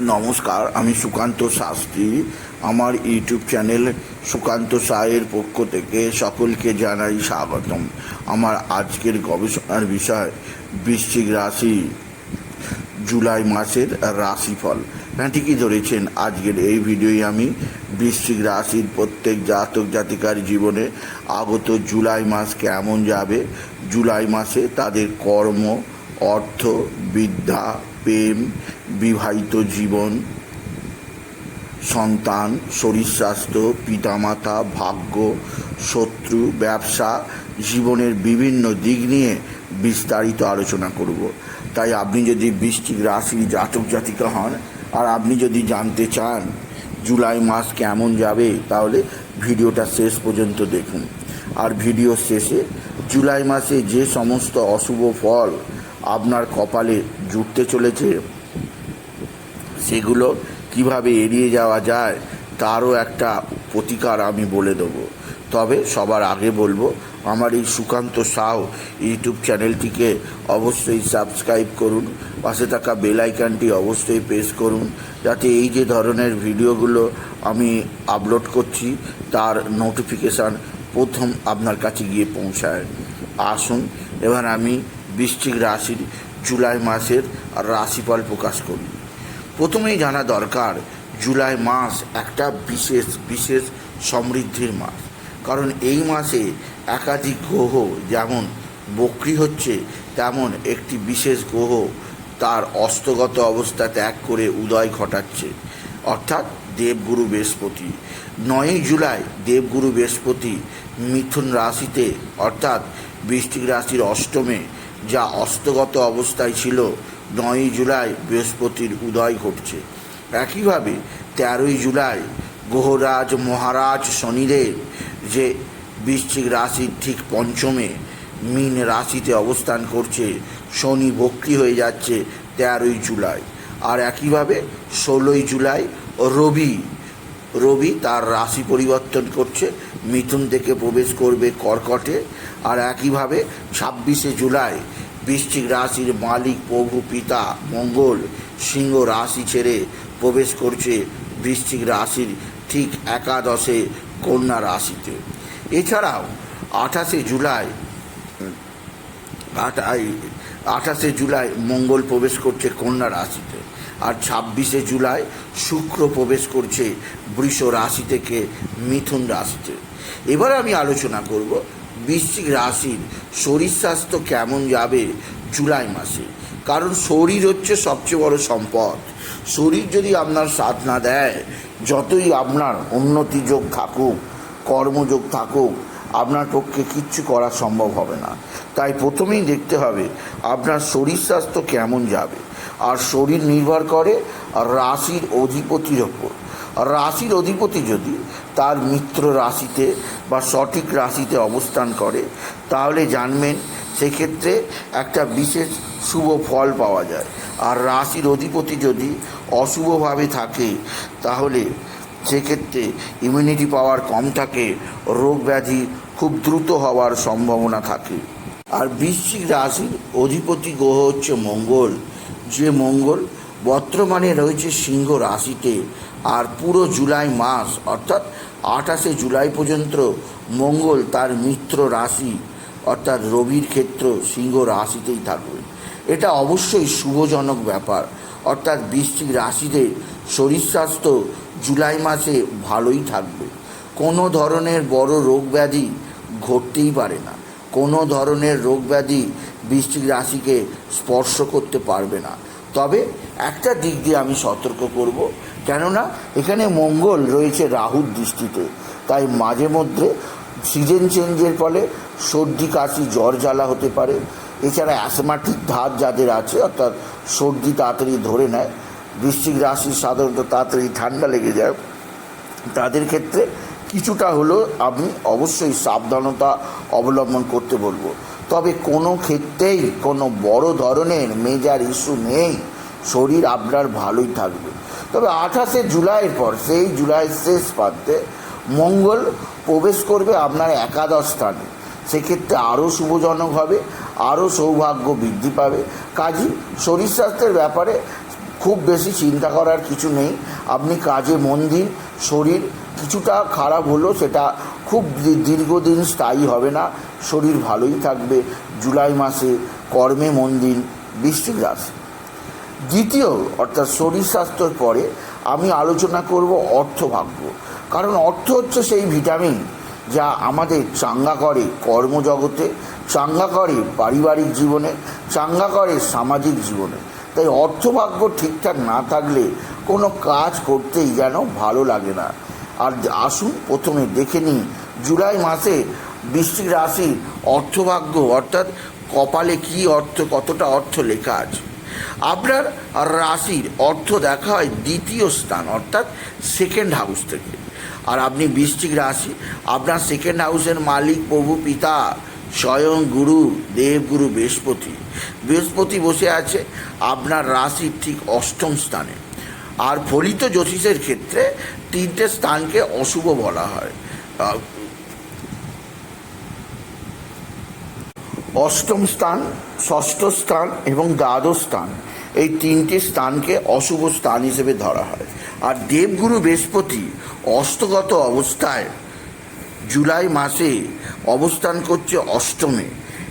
নমস্কার, আমি সুকান্ত শাস্ত্রী। আমার ইউটিউব চ্যানেল সুকান্ত সায়ের পক্ষ থেকে সকলকে জানাই স্বাগতম। আমার আজকের গবেষণার বিষয়, বৃশ্চিক রাশি, জুলাই মাসের রাশিফল। হ্যাঁ ঠিকই ধরেছেন, আজকের এই ভিডিওয় আমি বৃশ্চিক রাশির প্রত্যেক জাতক জাতিকার জীবনে আগত জুলাই মাস কেমন যাবে, জুলাই মাসে তাদের কর্ম, অর্থ, বিদ্যা প্রেম, বিবাহিত জীবন, সন্তান, শরীর স্বাস্থ্য, পিতামাতা, ভাগ্য, শত্রু, ব্যবসা, জীবনের বিভিন্ন দিক নিয়ে বিস্তারিত আলোচনা করব। তাই আপনি যদি বৃষ্টিক রাশির জাতক জাতিকা হন আর আপনি যদি জানতে চান জুলাই মাস কেমন যাবে, তাহলে ভিডিওটা শেষ পর্যন্ত দেখুন। আর ভিডিও শেষে জুলাই মাসে যে সমস্ত অশুভ ফল আপনার কপালে জুটতে চলেছে? সেগুলো কীভাবে এড়িয়ে যাওয়া যায় তারও একটা প্রতিকার আমি বলে দেবো। তবে সবার আগে বলব, আমার এই সুকান্ত সাউ ইউটিউব চ্যানেলটিকে অবশ্যই সাবস্ক্রাইব করুন, পাশে থাকা বেল অবশ্যই প্রেস করুন, যাতে এই যে ধরনের ভিডিওগুলো আমি আপলোড করছি, তার নোটিফিকেশান প্রথম আপনার কাছে গিয়ে পৌঁছায়। আসুন, এবার আমি বৃশ্চিক রাশির জুলাই মাসের রাশিফল প্রকাশ করি প্রথমেই জানা দরকার, জুলাই মাস একটা বিশেষ বিশেষ সমৃদ্ধির মাস। কারণ এই মাসে একাধিক গ্রহ, যেমন বক্রি হচ্ছে, তেমন একটি বিশেষ গ্রহ তার অস্তগত অবস্থা ত্যাগ করে উদয় ঘটাচ্ছে। অর্থাৎ দেবগুরু বৃহস্পতি। নয়ই জুলাই দেবগুরু বৃহস্পতি মিথুন রাশিতে, অর্থাৎ বৃষ্টিক রাশির অষ্টমে যা অস্তগত অবস্থায় ছিল, নয়ই জুলাই বৃহস্পতির উদয় ঘটছে। একইভাবে তেরোই জুলাই গ্রহরাজ মহারাজ শনিদেব যে বৃশ্চিক রাশির ঠিক পঞ্চমে মীন রাশিতে অবস্থান করছে, শনি বক্রি হয়ে যাচ্ছে তেরোই জুলাই। আর একইভাবে ষোলোই জুলাই রবি রবি তার রাশি পরিবর্তন করছে, মিথুন থেকে প্রবেশ করবে কর্কটে, আর একইভাবে ছাব্বিশে জুলাই বৃশ্চিক রাশির মালিক, প্রভু, পিতা, মঙ্গল সিংহ রাশি ছেড়ে প্রবেশ করছে বৃশ্চিক রাশির ঠিক একাদশে কন্যা রাশিতে। এছাড়াও আঠাশে জুলাই আঠাশে জুলাই মঙ্গল প্রবেশ করছে কন্যা রাশিতে। আর ছাব্বিশে জুলাই শুক্র প্রবেশ করছে বৃষ রাশি থেকে মিথুন রাশিতে। এবার আমি আলোচনা করব বৃশ্চিক রাশির শরীর স্বাস্থ্য কেমন যাবে জুলাই মাসে। কারণ শরীর হচ্ছে সবচেয়ে বড় সম্পদ। শরীর যদি আপনার সাথ না দেয়, যতই আপনার উন্নতি যোগ থাকুক, কর্মযোগ থাকুক, আপনার পক্ষে কিচ্ছু করা সম্ভব হবে না। তাই প্রথমেই দেখতে হবে আপনার শরীর স্বাস্থ্য কেমন যাবে। আর শরীর নির্ভর করে রাশির অধিপতির ওপর। রাশির অধিপতি যদি তার মিত্র রাশিতে বা সঠিক রাশিতে অবস্থান করে, তাহলে জানবেন সেক্ষেত্রে একটা বিশেষ শুভ ফল পাওয়া যায়। আর রাশির অধিপতি যদি অশুভভাবে থাকে, তাহলে সেক্ষেত্রে ইমিউনিটি পাওয়ার কম থাকে, রোগ ব্যাধি খুব দ্রুত হওয়ার সম্ভাবনা থাকে। আর বৃশ্চিক রাশির অধিপতি গ্রহ হচ্ছে মঙ্গল। যে মঙ্গল, বর্তমানে রয়েছে সিংহ রাশিতে। আর পুরো জুলাই মাস, অর্থাৎ আঠাশে জুলাই পর্যন্ত মঙ্গল তার মিত্র রাশি, অর্থাৎ রবির ক্ষেত্র সিংহ রাশিতেই থাকবে। এটা অবশ্যই শুভজনক ব্যাপার, অর্থাৎ বৃশ্চিক রাশিতে শরীর স্বাস্থ্য জুলাই মাসে ভালোই থাকবে। কোনো ধরনের বড় রোগ ব্যাধি ঘটতেই পারে না। কোনো ধরনের রোগ ব্যাধি বৃশ্চিক রাশিকে স্পর্শ করতে পারবে না। তবে একটা দিক দিয়ে আমি সতর্ক করব, কেননা এখানে মঙ্গল রয়েছে রাহুর দৃষ্টিতে। তাই মাঝে মধ্যে সিজন চেঞ্জের ফলে সর্দি, কাশি, জ্বর জ্বালা হতে পারে। এছাড়া অ্যাসমাটিক ধার যাদের আছে, অর্থাৎ সর্দি তাড়াতাড়ি ধরে নেয় বৃশ্চিক রাশি সাধারণত তাড়াতাড়ি ঠান্ডা লেগে যায়, তাদের ক্ষেত্রে কিছুটা হলেও আমি অবশ্যই সাবধানতা অবলম্বন করতে বলব। তবে কোনো ক্ষেত্রেই কোনো বড় ধরনের মেজার ইস্যু নেই। শরীর আপনার ভালোই থাকবে। তবে আঠাশে জুলাইয়ের পর, সেই জুলাই শেষ প্রান্তে মঙ্গল প্রবেশ করবে আপনার একাদশ স্থানে। সেক্ষেত্রে আরও শুভজনক হবে, আরও সৌভাগ্য বৃদ্ধি পাবে। কাজী, শরীর স্বাস্থ্যের ব্যাপারে খুব বেশি চিন্তা করার কিছু নেই। আপনি কাজে মন দিন, শরীর কিছুটা খারাপ হলেও সেটা খুব দীর্ঘদিন স্থায়ী হবে না। শরীর ভালোই থাকবে। জুলাই মাসে কর্মে মন দিন বৃষ্টিক রাশি। দ্বিতীয়, অর্থাৎ শরীর স্বাস্থ্যর পরে আমি আলোচনা করব অর্থভাগ্য কারণ অর্থ হচ্ছে সেই ভিটামিন যা আমাদের চাঙ্গা করে কর্মজগতে, চাঙ্গা করে পারিবারিক জীবনে, চাঙ্গা করে সামাজিক জীবনে। তাই অর্থভাগ্য ঠিকঠাক না থাকলে কোনো কাজ করতেই যেন ভালো লাগে না। আর আসুন, প্রথমে দেখে নিই জুলাই মাসে বৃষ্টিক রাশির অর্থভাগ্য, অর্থাৎ কপালে কি অর্থ, কতটা অর্থ লেখা আছে। আপনার রাশির অর্থ দেখা হয় দ্বিতীয় স্থান, অর্থাৎ সেকেন্ড হাউস থেকে। আর আপনি বৃষ্টিক রাশি, আপনার সেকেন্ড হাউসের মালিক, প্রভু, পিতা, স্বয়ং গুরু, দেবগুরু, বৃহস্পতি। বৃহস্পতি বসে আছে, আপনার রাশির ঠিক অষ্টম স্থানে। আর ফলিত জ্যোতিষের ক্ষেত্রে তিনটে স্থানকে অশুভ বলা হয়। অষ্টম স্থান, ষষ্ঠ স্থান এবং দ্বাদশ স্থান, এই তিনটি স্থানকে অশুভ স্থান হিসেবে ধরা হয়। আর দেবগুরু বৃহস্পতি অস্তগত অবস্থায় জুলাই মাসে অবস্থান করছে অষ্টমে।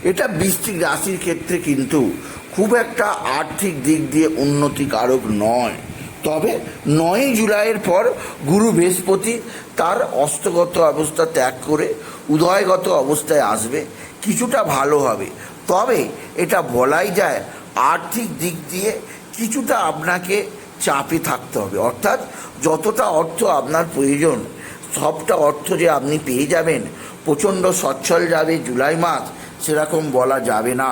এটা বৃশ্চিক রাশির ক্ষেত্রে কিন্তু খুব একটা আর্থিক দিক দিয়ে উন্নতিকারক নয়। তবে নয়ই জুলাইয়ের পর গুরু বৃহস্পতি তার অস্তগত অবস্থা ত্যাগ করে উদয়গত অবস্থায় আসবে। কিছুটা ভালো হবে। তবে এটা বলাই যায় আর্থিক দিক দিয়ে কিছুটা আপনাকে চাপে থাকতে হবে। অর্থাৎ যতটা অর্থ আপনার প্রয়োজন, সবটা অর্থ যে আপনি পেয়ে যাবেন, প্রচণ্ড সচ্ছল যাবে জুলাই মাস, সেরকম বলা যাবে না।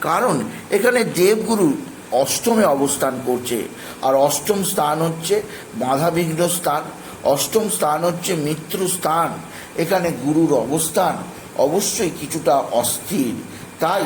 কারণ এখানে দেবগুরু অষ্টমে অবস্থান করছে। আর অষ্টম স্থান হচ্ছে বাধাবিঘ্ন স্থান। অষ্টম স্থান হচ্ছে মিত্র স্থান। এখানে গুরুর অবস্থান অবশ্যই কিছুটা অস্থির। তাই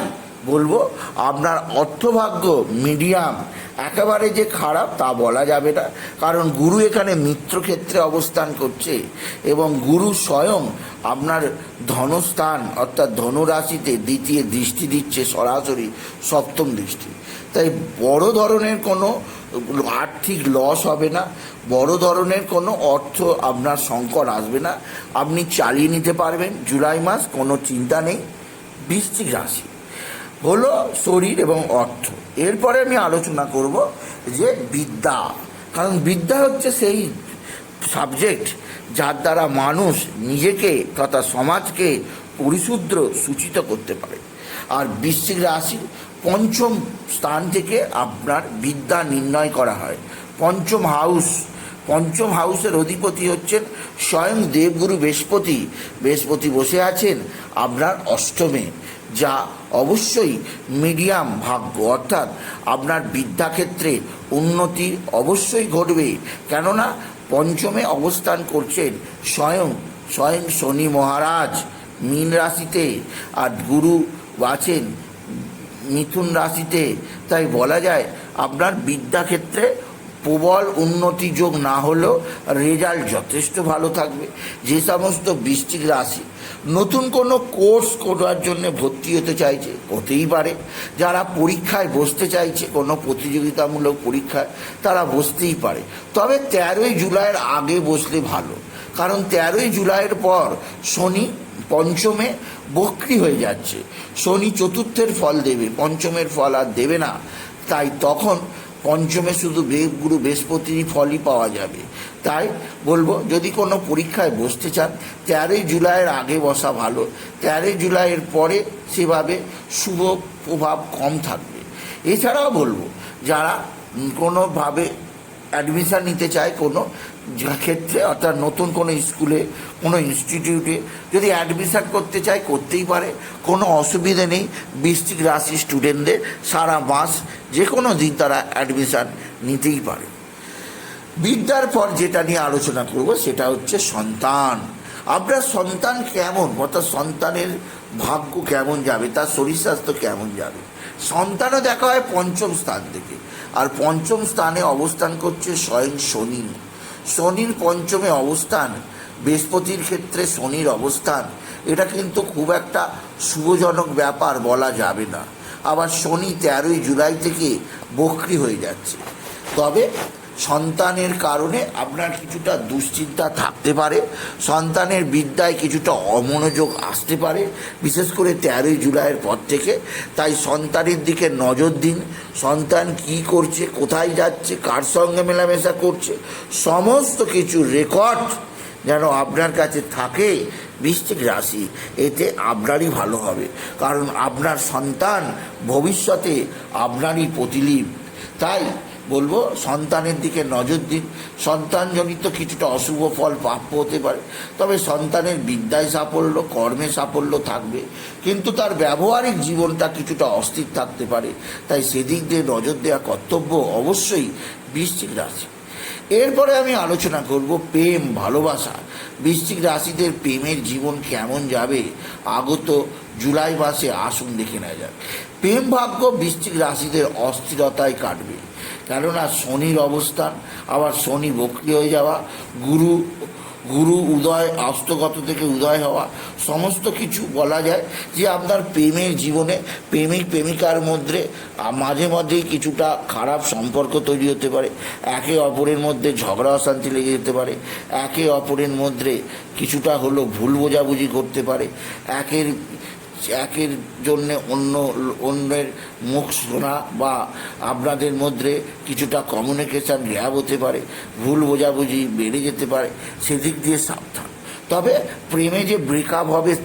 বলব, আপনার অর্থভাগ্য মিডিয়াম। একেবারে যে খারাপ তা বলা যাবে না। কারণ গুরু এখানে মিত্র ক্ষেত্রে অবস্থান করছে এবং গুরু স্বয়ং আপনার ধনস্থান, অর্থাৎ ধনুরাশিতে দ্বিতীয় দৃষ্টি দিচ্ছে সরাসরি সপ্তম দৃষ্টি। তাই বড় ধরনের কোনো আর্থিক লস হবে না। বড় ধরনের কোনো অর্থ আপনার সংকট আসবে না। আপনি চালিয়ে নিতে পারবেন। জুলাই মাস কোনো চিন্তা নেই। বৃশ্চিক রাশি হলো শরীর এবং অর্থ। এরপরে আমি আলোচনা করব যে বিদ্যা। কারণ বিদ্যা হচ্ছে সেই সাবজেক্ট যার দ্বারা মানুষ নিজেকে তথা সমাজকে পরিশুদ্ধ সূচিত করতে পারে। আর বৃশ্চিক রাশি পঞ্চম স্থান থেকে আপনার বিদ্যা নির্ণয় করা হয়। পঞ্চম হাউস। পঞ্চম হাউসের অধিপতি হচ্ছেন স্বয়ং দেবগুরু বৃহস্পতি। বৃহস্পতি বসে আছেন আপনার অষ্টমে, যা অবশ্যই মিডিয়াম ভাগ্য। অর্থাৎ আপনার বিদ্যাক্ষেত্রে উন্নতি অবশ্যই ঘটবে। কেননা পঞ্চমে অবস্থান করছেন স্বয়ং স্বয়ং শনি মহারাজ, মীন রাশিতে। আর গুরু আছেন মিথুন রাশিতে, তাই বলা যায় আপনার বিদ্যাক্ষেত্রে প্রবল উন্নতি যোগ না হলেও রেজাল্ট যথেষ্ট ভালো থাকবে। যে সমস্ত বৃষ্টিক রাশি নতুন কোনো কোর্স করার জন্য ভর্তি হতে চাইছে, হতেই পারে। যারা পরীক্ষায় বসতে চাইছে, কোনো প্রতিযোগিতামূলক পরীক্ষায়, তারা বসতেই পারে। তবে তেরোই জুলাইয়ের আগে বসলে ভালো। কারণ তেরোই জুলাইয়ের পর শনি পঞ্চমে বক্রি হয়ে যাচ্ছে। শনি চতুর্থের ফল দেবে, পঞ্চমের ফল আর দেবে না। তাই তখন পঞ্চমে শুধু গুরু বৃহস্পতিরই ফলই পাওয়া যাবে। তাই বলব, যদি কোনো পরীক্ষায় বসতে চান, তেরোই জুলাইয়ের আগে বসা ভালো। তেরোই জুলাইয়ের পরে সেভাবে শুভ প্রভাব কম থাকবে। এছাড়াও বলব, যারা কোনোভাবে অ্যাডমিশান নিতে চায় কোনো ক্ষেত্রে অর্থাৎ নতুন কোনো স্কুলে, কোনো ইনস্টিটিউটে যদি অ্যাডমিশান করতে চায় করতেই পারে, কোনো অসুবিধে নেই। বৃষ্টিক রাশি স্টুডেন্টদের সারা মাস যে কোনো দিন তারা অ্যাডমিশান নিতেই পারে। বিদ্যার পর যেটা নিয়ে আলোচনা করব সেটা হচ্ছে সন্তান। আপনার সন্তান কেমন? অর্থাৎ সন্তানের ভাগ্য কেমন যাবে? তার শরীর স্বাস্থ্য কেমন যাবে? সন্তানও দেখা হয় পঞ্চম স্থান থেকে। আর পঞ্চম স্থানে অবস্থান করছে স্বয়ং শনি। শনির পঞ্চমে অবস্থান, বৃহস্পতির ক্ষেত্রে শনির অবস্থান। এটা কিন্তু খুব একটা শুভজনক ব্যাপার বলা যাবে না। আবার শনি তেরোই জুলাই থেকে বক্রি হয়ে যাচ্ছে। তবে সন্তানের কারণে আপনার কিছুটা দুশ্চিন্তা থাকতে পারে, সন্তানের বিদ্যায় কিছুটা অমনোযোগ আসতে পারে, বিশেষ করে তেরোই জুলাইয়ের পর থেকে। তাই সন্তানের দিকে নজর দিন, সন্তান কি করছে, কোথায় যাচ্ছে, কার সঙ্গে মেলামেশা করছে, সমস্ত কিছু রেকর্ড যেন আপনার কাছে থাকে, বৃশ্চিক রাশি, এতে আপনারই ভালো হবে। কারণ আপনার সন্তান ভবিষ্যতে আপনারই প্রতিলিপ। তাই বলব, সন্তানের দিকে নজর দিন। সন্তানজনিত কিছুটা অশুভ ফল প্রাপ্য হতে পারে, তবে সন্তানের বিদ্যায় সাফল্য, কর্মে সাফল্য থাকবে। কিন্তু তার ব্যবহারিক জীবনটা কিছুটা অস্থির থাকতে পারে। তাই সেদিক দিয়ে নজর দেওয়া কর্তব্য অবশ্যই বৃশ্চিক রাশি। এরপরে আমি আলোচনা করব প্রেম, ভালোবাসা। বৃশ্চিক রাশিদের প্রেমের জীবন কেমন যাবে? আগত জুলাই মাসে আসুন দেখে নেওয়া যাক। প্রেম ভাগ্য বৃশ্চিক রাশিদের অস্থিরতায় কাটবে। কেননা শনির অবস্থান, আবার শনি বক্রি হয়ে যাওয়া, গুরু গুরু উদয় অস্তগত থেকে উদয় হওয়া, সমস্ত কিছু বলা যায় যে আপনার প্রেমের জীবনে, প্রেমিক, প্রেমিকার মধ্যে মাঝে মধ্যেই কিছুটা খারাপ সম্পর্ক তৈরি হতে পারে। একে অপরের মধ্যে ঝগড়া অশান্তি লেগে যেতে পারে। একে অপরের মধ্যে কিছুটা হলো ভুল বোঝাবুঝি করতে পারে। একের একের জন্য অন্য, অন্যের মুখ শোনা বা আপনাদের মধ্যে কিছুটা কমিউনিকেশান গ্যাপ হতে পারে, ভুল বোঝাবুঝি বেড়ে যেতে পারে, সেদিক দিয়ে সাবধান। তবে প্রেমে যে ব্রেকআপ হবে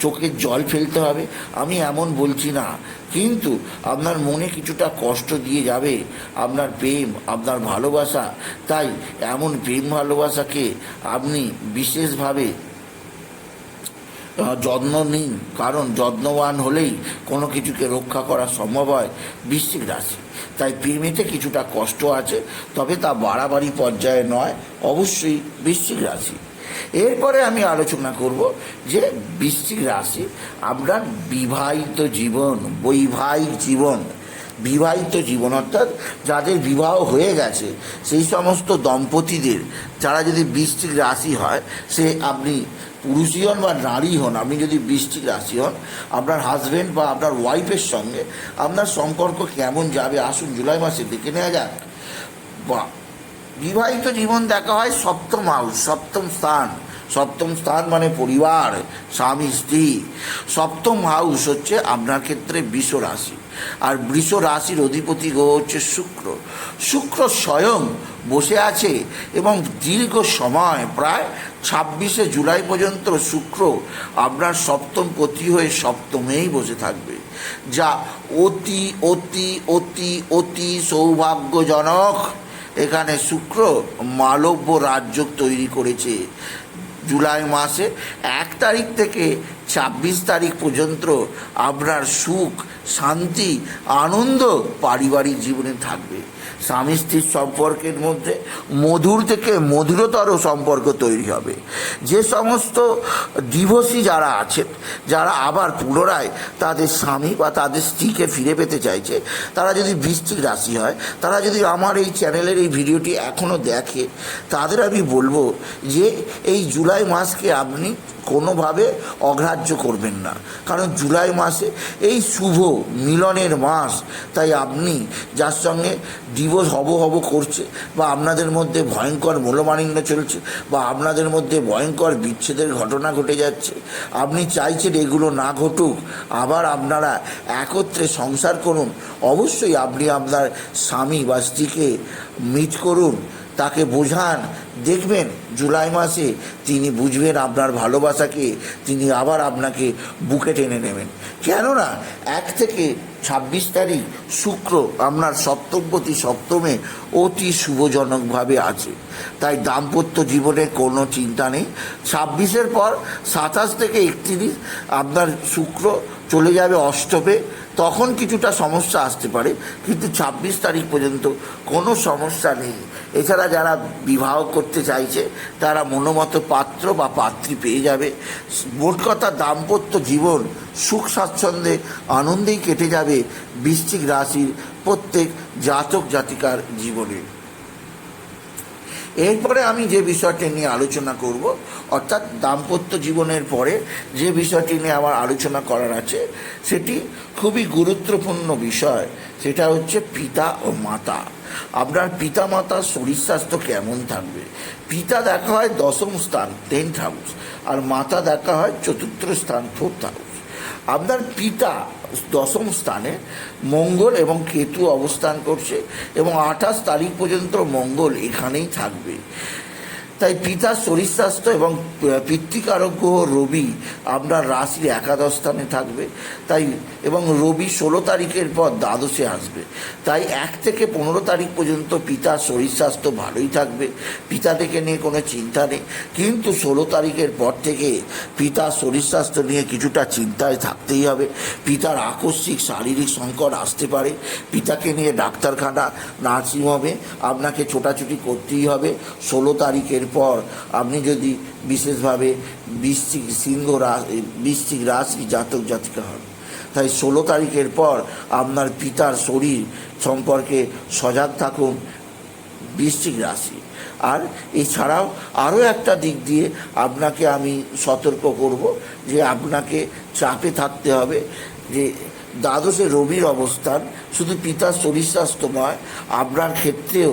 চোখের জল ফেলতে হবে, আমি এমন বলছি না। কিন্তু আপনার মনে কিছুটা কষ্ট দিয়ে যাবে, আপনার প্রেম, আপনার ভালোবাসা, তাই এমন প্রেম ভালোবাসাকে আপনি বিশেষভাবে যত্ন নিন। কারণ যত্নবান হলেই কোনো কিছুকে রক্ষা করা সম্ভব হয় বৃশ্চিক রাশি। তাই প্রেমেতে কিছুটা কষ্ট আছে, তবে তা বাড়াবাড়ি পর্যায়ে নয়, অবশ্যই বৃশ্চিক রাশি। এরপরে আমি আলোচনা করব যে বৃশ্চিক রাশি আপনার বিবাহিত জীবন, বৈবাহিক জীবন, বিবাহিত জীবন অর্থাৎ যাদের বিবাহ হয়ে গেছে, সেই সমস্ত দম্পতিদের, যারা যদি বৃশ্চিক রাশি হয়, সে আপনি পুরুষই হন বা নারী হন, আপনি যদি বৃষ্টি রাশি হন, আপনার হাজব্যান্ড বা আপনার ওয়াইফের সঙ্গে আপনার সম্পর্ক কেমন যাবে? আসুন, জুলাই মাসে দেখে নেওয়া যাক। বা বিবাহিত জীবন দেখা হয় সপ্তম হাউস, সপ্তম স্থান। সপ্তম স্থান মানে পরিবার, স্বামী, স্ত্রী। সপ্তম হাউস হচ্ছে আপনার ক্ষেত্রে বৃষ রাশি। আর বৃষ রাশির অধিপতি গ্রহ হচ্ছে শুক্র। শুক্র স্বয়ং বসে আছে এবং দীর্ঘ সময়, প্রায় ছাব্বিশে জুলাই পর্যন্ত শুক্র আপনার সপ্তম পতি হয়ে সপ্তমেই বসে থাকবে। যা অতি অতি অতি অতি সৌভাগ্যজনক এখানে শুক্র মালব্য রাজ্য তৈরি করেছে। জুলাই মাসে এক তারিখ থেকে ছাব্বিশ তারিখ পর্যন্ত আপনার সুখ, শান্তি, আনন্দ পারিবারিক জীবনে থাকবে। স্বামী স্ত্রীর সম্পর্কের মধ্যে মধুর থেকে মধুরতর সম্পর্ক তৈরি হবে। যে সমস্ত ডিভোর্সি যারা আছেন, যারা আবার পুনরায় তাদের স্বামী বা তাদের স্ত্রীকে ফিরে পেতে চাইছে, তারা যদি বৃষ্টিক রাশি হয়, তারা যদি আমার এই চ্যানেলের এই ভিডিওটি এখনও দেখে, তাদের আমি বলব যে এই জুলাই মাসকে আপনি কোনোভাবে অগ্রাহ্য করবেন না। কারণ জুলাই মাসে এই শুভ মিলনের মাস, তাই আপনি যার সঙ্গে ডিভোর্স হব হব করছে বা আপনাদের মধ্যে ভয়ঙ্কর মূল্যমানিন্য চলছে বা আপনাদের মধ্যে ভয়ঙ্কর বিচ্ছেদের ঘটনা ঘটে যাচ্ছে, আপনি চাইছেন এগুলো না ঘটুক, আবার আপনারা একত্রে সংসার করুন, অবশ্যই আপনি আপনার স্বামী বা স্ত্রীকে মিট করুন তাকে বোঝান। দেখবেন জুলাই মাসে তিনি বুঝবেন আপনার ভালোবাসাকে, তিনি আবার আপনাকে বুকে টেনে নেবেন। কেননা এক থেকে ছাব্বিশ তারিখ শুক্র আপনার সপ্তমপতি সপ্তমে অতি শুভজনকভাবে আছে। তাই দাম্পত্য জীবনে কোনো চিন্তা নেই। ছাব্বিশের পর সাতাশ থেকে একত্রিশ আপনার শুক্র চলে যাবে অষ্টমে। তখন কিছুটা সমস্যা আসতে পারে। কিন্তু ছাব্বিশ তারিখ পর্যন্ত কোনো সমস্যা নেই। এছাড়া যারা বিবাহ করতে চাইছে, তারা মনোমত পাত্র বা পাত্রী পেয়ে যাবে। মোট কথা, দাম্পত্য জীবন সুখ স্বাচ্ছন্দ্যে আনন্দেই কেটে যাবে বৃশ্চিক রাশির প্রত্যেক জাতক জাতিকার জীবনে। এরপরে আমি যে বিষয়টি নিয়ে আলোচনা করব, অর্থাৎ দাম্পত্য জীবনের পরে যে বিষয়টি নিয়ে আমার আলোচনা করার আছে, সেটি খুবই গুরুত্বপূর্ণ বিষয়। সেটা হচ্ছে পিতা ও মাতা। আপনার পিতা মাতার শরীর স্বাস্থ্য কেমন থাকবে? পিতা দেখা হয় দশম স্থান টেন্থ হাউস আর মাতা দেখা হয় চতুর্থ স্থান ফোর্থ হাউস আপনার পিতা দশম স্থানে মঙ্গল এবং কেতু অবস্থান করছে এবং আঠাশ তারিখ পর্যন্ত মঙ্গল এখানেই থাকবে। তাই পিতার শরীর স্বাস্থ্য এবং পিতৃকারক গ্রহ রবি আপনার রাশির একাদশ স্থানে থাকবে। তাই, এবং রবি ষোলো তারিখের পর দ্বাদশে আসবে। তাই এক থেকে পনেরো তারিখ পর্যন্ত পিতার শরীর স্বাস্থ্য ভালোই থাকবে। পিতা থেকে নিয়ে কোনো চিন্তা নেই। কিন্তু ষোলো তারিখের পর থেকে পিতার শরীর স্বাস্থ্য নিয়ে কিছুটা চিন্তায় থাকতেই হবে। পিতার আকস্মিক শারীরিক সংকট আসতে পারে। পিতাকে নিয়ে ডাক্তারখানা, নার্সিংহোমে আপনাকে ছোটাছুটি করতেই হবে। ষোলো তারিখের পর আপনি যদি বিশেষভাবে বৃশ্চিক সিংহ রাশি বৃশ্চিক রাশি জাতক জাতিকা হন, তাই ষোলো তারিখের পর আপনার পিতার শরীর সম্পর্কে সজাগ থাকুন বৃশ্চিক রাশি। আর এছাড়াও আরও একটা দিক দিয়ে আপনাকে আমি সতর্ক করব যে আপনাকে চাপে থাকতে হবে যে দ্বাদশে রবির অবস্থান শুধু পিতার শরীর স্বাস্থ্য নয়, আপনার ক্ষেত্রেও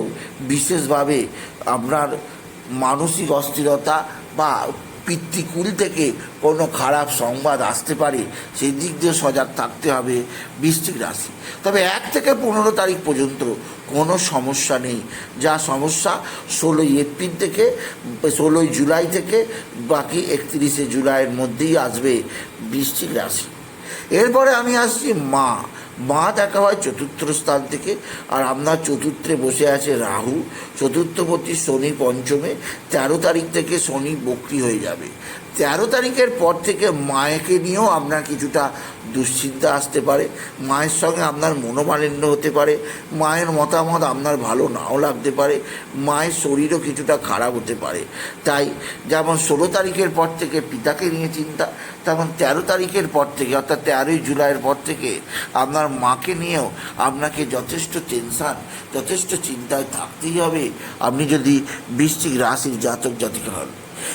বিশেষভাবে আপনার মানসিক অস্থিরতা বা পিতৃকুল থেকে কোনো খারাপ সংবাদ আসতে পারে সেই দিক দিয়ে সজাগ থাকতে হবে বৃশ্চিক রাশি। তবে এক থেকে পনেরো তারিখ পর্যন্ত কোনো সমস্যা নেই। যা সমস্যা ষোলোই এপ্রিল থেকে, ষোলোই জুলাই থেকে, বাকি একত্রিশে জুলাইয়ের মধ্যেই আসবে বৃশ্চিক রাশি। এরপরে আমি আসছি মা। মা দেখা হয় চতুর্থ স্থান থেকে, আর আপনার চতুর্থে বসে আছে রাহু। চতুর্থপতি শনি পঞ্চমে, তেরো তারিখ থেকে শনি বক্রি হয়ে যাবে। তেরো তারিখের পর থেকে মায়েকে নিয়েও আপনার কিছুটা দুশ্চিন্তা আসতে পারে। মায়ের সঙ্গে আপনার মনোমালিন্য হতে পারে। মায়ের মতামত আপনার ভালো নাও লাগতে পারে। মায়ের শরীরও কিছুটা খারাপ হতে পারে। তাই যেমন ষোলো তারিখের পর থেকে পিতাকে নিয়ে চিন্তা, তেমন তেরো তারিখের পর থেকে অর্থাৎ তেরোই জুলাইয়ের পর থেকে আপনার মাকে নিয়েও আপনাকে যথেষ্ট টেনশান যথেষ্ট চিন্তায় থাকতেই হবে। আপনি যদি বৃশ্চিক রাশির জাতক জাতিকা হন।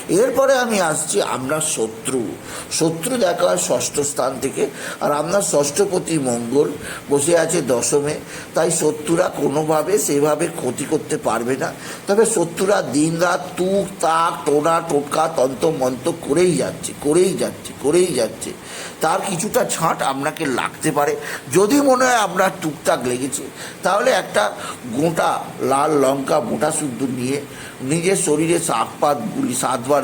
এরপরে আমি আসছি আমরা শত্রু। শত্রু দেখা হয় ষষ্ঠ স্থান থেকে, আর আপনার ষষ্ঠপতি মঙ্গল। বসে আছে দশমে। তাই শত্রুরা কোনোভাবে সেভাবে ক্ষতি করতে পারবে না। তবে শত্রুরা দিন রাত তুক, তাক, টোনা টোটকা তন্ত্র মন্ত করেই যাচ্ছে করেই যাচ্ছে করেই যাচ্ছে। তার কিছুটা ছাঁট আপনাকে লাগতে পারে। যদি মনে হয় আপনার টুকটাক লেগেছে, তাহলে একটা গোটা লাল লঙ্কা মোটা শুদ্ধ নিয়ে নিজের শরীরে সাত পাত গুলি, সাতবার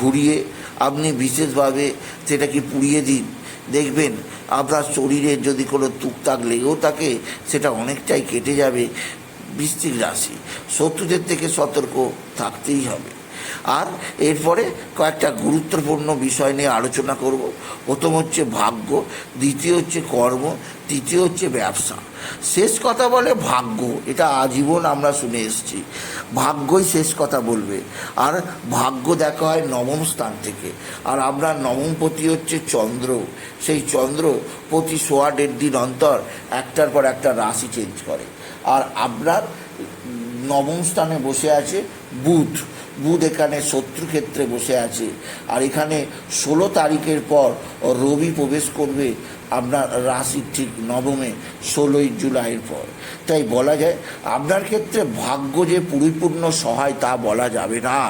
ঘুরিয়ে আপনি বিশেষভাবে সেটাকে পুড়িয়ে দিন। দেখবেন আপনার শরীরে যদি কোনো টুকটাক লেগেও থাকে, সেটা অনেকটাই কেটে যাবে বৃশ্চিক রাশি। শত্রুদের থেকে সতর্ক থাকতেই হবে। আর এরপরে কয়েকটা গুরুত্বপূর্ণ বিষয় নিয়ে আলোচনা করব। প্রথম হচ্ছে ভাগ্য, দ্বিতীয় হচ্ছে কর্ম, তৃতীয় হচ্ছে ব্যবসা। শেষ কথা বলে ভাগ্য, এটা আজীবন আমরা শুনে এসেছি। ভাগ্যই শেষ কথা বলবে। আর ভাগ্য দেখা হয় নবম স্থান থেকে। আর আমরা নবমপতি হচ্ছে চন্দ্র। সেই চন্দ্র প্রতি সোয়া দেড় দিন অন্তর একটার পর একটা রাশি চেঞ্জ করে। আর আপনার নবম স্থানে বসে আছে বুধ। বুধ এখানে শত্রুক্ষেত্রে বসে আছে। আর এখানে ষোলো তারিখের পর রবি প্রবেশ করবে আপনার রাশির ঠিক নবমে, ষোলোই জুলাইয়ের পর। তাই বলা যায়। আপনার ক্ষেত্রে ভাগ্য যে পরিপূর্ণ সহায় তা বলা যাবে না।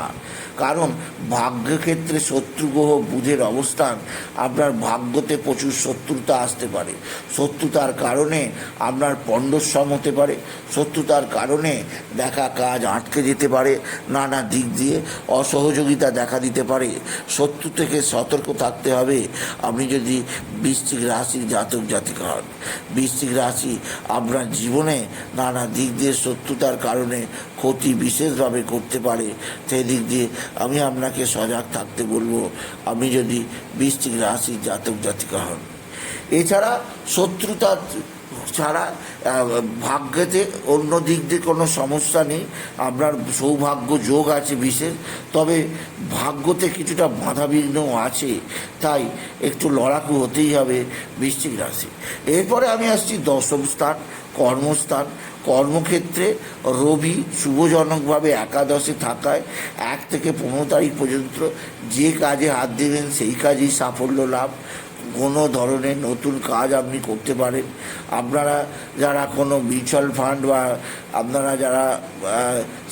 কারণ ভাগ্যক্ষেত্রে শত্রুগ্রহ বুধের অবস্থান, আপনার ভাগ্যতে প্রচুর শত্রুতা আসতে পারে। শত্রুতার কারণে আপনার পণ্ডশ্রম হতে পারে। শত্রুতার কারণে দেখা কাজ আটকে যেতে পারে, নানা দিক দিয়ে অসহযোগিতা দেখা দিতে পারে। শত্রু থেকে সতর্ক থাকতে হবে। আপনি যদি বৃশ্চিক রাশির জাতক জাতিকা হন, বৃশ্চিক রাশি আপনার জীবনে নানা দিক দিয়ে শত্রুতার কারণে ক্ষতি বিশেষভাবে করতে পারে। সেই দিক দিয়ে আমি আপনাকে সজাগ থাকতে বলব। আপনি যদি বৃশ্চিক রাশি জাতক জাতিকা হন। এছাড়া শত্রুতা ছাড়া ভাগ্যেতে অন্য দিক দিয়ে কোনো সমস্যা নেই। আপনার সৌভাগ্য যোগ আছে বিশেষ। তবে ভাগ্যতে কিছুটা বাধাবিঘ্ন আছে। তাই একটু লড়াকু হতেই হবে বৃশ্চিক রাশি। এরপরে আমি আসছি দশম স্থান। কর্মস্থান, কর্মক্ষেত্রে রবি শুভজনকভাবে একাদশে থাকায় এক থেকে পনেরো তারিখ পর্যন্ত যে কাজে হাত দেবেন সেই কাজেই সাফল্য লাভ। কোনো ধরনের নতুন কাজ আপনি করতে পারেন। আপনারা যারা কোনো মিউচুয়াল ফান্ড বা আপনারা যারা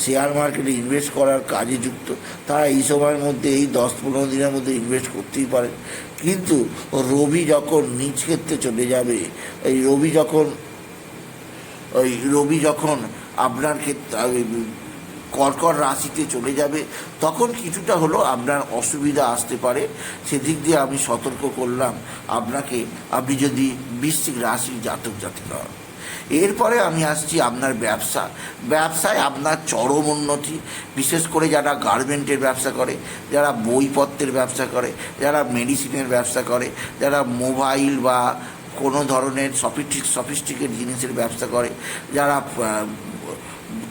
শেয়ার মার্কেটে ইনভেস্ট করার কাজে যুক্ত, তারা এই সময়ের মধ্যে এই দশ পনেরো দিনের মধ্যে ইনভেস্ট করতেই পারেন। কিন্তু রবি যখন নিজ ক্ষেত্রে চলে যাবে, এই রবি যখন ওই রবি যখন আপনার ক্ষেত্রে কর্কট রাশিতে চলে যাবে, তখন কিছুটা হলো আপনার অসুবিধা আসতে পারে। সেদিক দিয়ে আমি সতর্ক করলাম আপনাকে, আপনি যদি বৃশ্চিক রাশির জাতক, জাতিকা হন। এরপরে আমি আসছি আপনার ব্যবসা। ব্যবসায় আপনার চরম উন্নতি, বিশেষ করে যারা গার্মেন্টের ব্যবসা করে, যারা বইপত্রের ব্যবসা করে, যারা মেডিসিনের ব্যবসা করে, যারা মোবাইল বা কোনো ধরনের সফিস্টিক সফিস্টিকেট জিনিসের ব্যবসা করে, যারা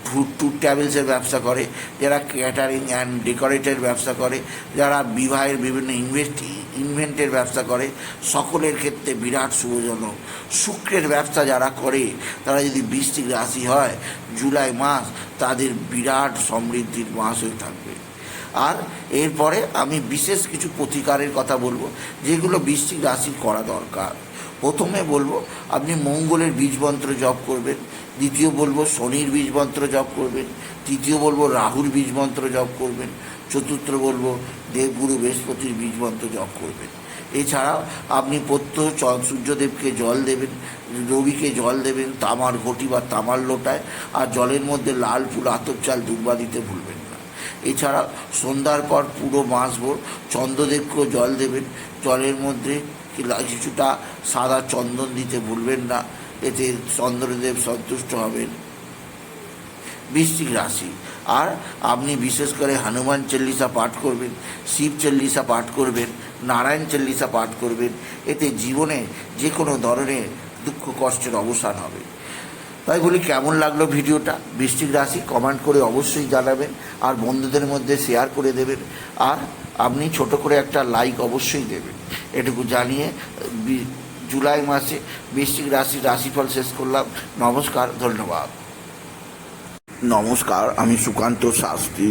ট্যুর ট্যুর ট্রাভেলসের ব্যবসা করে, যারা ক্যাটারিং অ্যান্ড ডেকোরেটের ব্যবসা করে, যারা বিবাহের বিভিন্ন ইনভেস্ট ইনভেন্টের ব্যবসা করে, সকলের ক্ষেত্রে বিরাট শুভজনক। শুক্রের ব্যবসা যারা করে, তারা যদি বৃষ্টিক রাশি হয়, জুলাই মাস, তাদের বিরাট সমৃদ্ধির মাস হয়ে থাকবে। আর এরপরে আমি বিশেষ কিছু প্রতিকারের কথা বলব, যেগুলো বৃশ্চিক রাশি করা দরকার। প্রথমে বলব, আপনি মঙ্গলের বীজমন্ত্র জপ করবেন, দ্বিতীয় বলব শনির বীজমন্ত্র জপ করবেন, তৃতীয় বলব রাহুর বীজমন্ত্র জপ করবেন, চতুর্থ বলব দেবগুরু বৃহস্পতির বীজমন্ত্র জপ করবেন। এছাড়াও আপনি প্রত্যহ সূর্যদেবকে জল দেবেন, রবিকে জল দেবেন, তামার ঘটি বা তামার লোটায়, আর জলের মধ্যে লাল ফুল, আতপ চাল দুর্বা দিতে ভুলবেন এছাড়া সন্ধ্যার পর পুরো মাসভর চন্দ্রদেবকেও জল দেবেন। জলের মধ্যে কিছুটা সাদা চন্দন দিতে ভুলবেন না, এতে চন্দ্রদেব সন্তুষ্ট হবেন। বৃশ্চিক রাশি, আর আপনি বিশেষ করে হনুমান চল্লিশা পাঠ করবেন, শিব চল্লিশা পাঠ করবেন, নারায়ণ চল্লিশা পাঠ করবেন, এতে জীবনে যে কোনো ধরনের দুঃখ কষ্টের অবসান হবে। তাই বলি, কেমন লাগল ভিডিওটা? বৃষ্টিক রাশি কমেন্ট করে অবশ্যই জানাবেন আর বন্ধুদের মধ্যে শেয়ার করে দেবেন। আর আপনি ছোট করে একটা লাইক অবশ্যই দেবেন। এটুকু জানিয়ে জুলাই মাসে বৃষ্টিক রাশি রাশিফল শেষ করলাম। নমস্কার, ধন্যবাদ। নমস্কার, আমি সুকান্ত শাস্ত্রী।